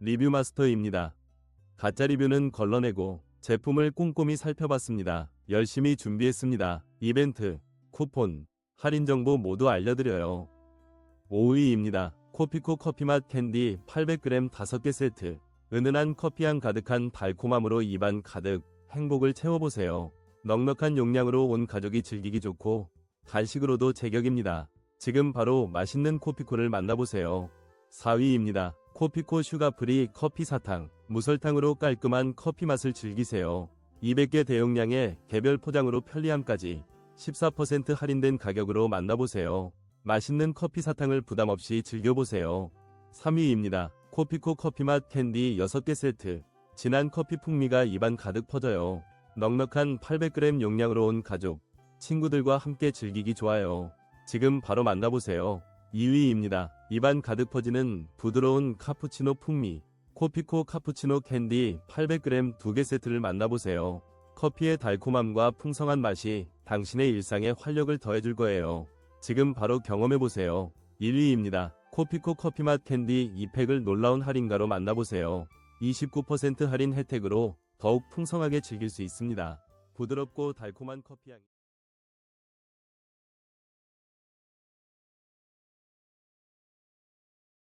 리뷰 마스터입니다. 가짜 리뷰는 걸러내고 제품을 꼼꼼히 살펴봤습니다. 열심히 준비했습니다. 이벤트, 쿠폰, 할인 정보 모두 알려드려요. 5위입니다. 코피코 커피맛 캔디 800g 5개 세트. 은은한 커피향 가득한 달콤함으로 입안 가득 행복을 채워보세요. 넉넉한 용량으로 온 가족이 즐기기 좋고 간식으로도 제격입니다. 지금 바로 맛있는 코피코를 만나보세요. 4위입니다. 코피코 슈가프리 커피 사탕. 무설탕으로 깔끔한 커피 맛을 즐기세요. 200개 대용량의 개별 포장으로 편리함까지 14% 할인된 가격으로 만나보세요. 맛있는 커피 사탕을 부담 없이 즐겨보세요. 3위입니다. 코피코 커피맛 캔디 6개 세트. 진한 커피 풍미가 입안 가득 퍼져요. 넉넉한 800g 용량으로 온 가족, 친구들과 함께 즐기기 좋아요. 지금 바로 만나보세요. 2위입니다. 입안 가득 퍼지는 부드러운 카푸치노 풍미. 코피코 카푸치노 캔디 800g 2개 세트를 만나보세요. 커피의 달콤함과 풍성한 맛이 당신의 일상에 활력을 더해줄 거예요. 지금 바로 경험해보세요. 1위입니다. 코피코 커피맛 캔디 2팩을 놀라운 할인가로 만나보세요. 29% 할인 혜택으로 더욱 풍성하게 즐길 수 있습니다. 부드럽고 달콤한 커피향.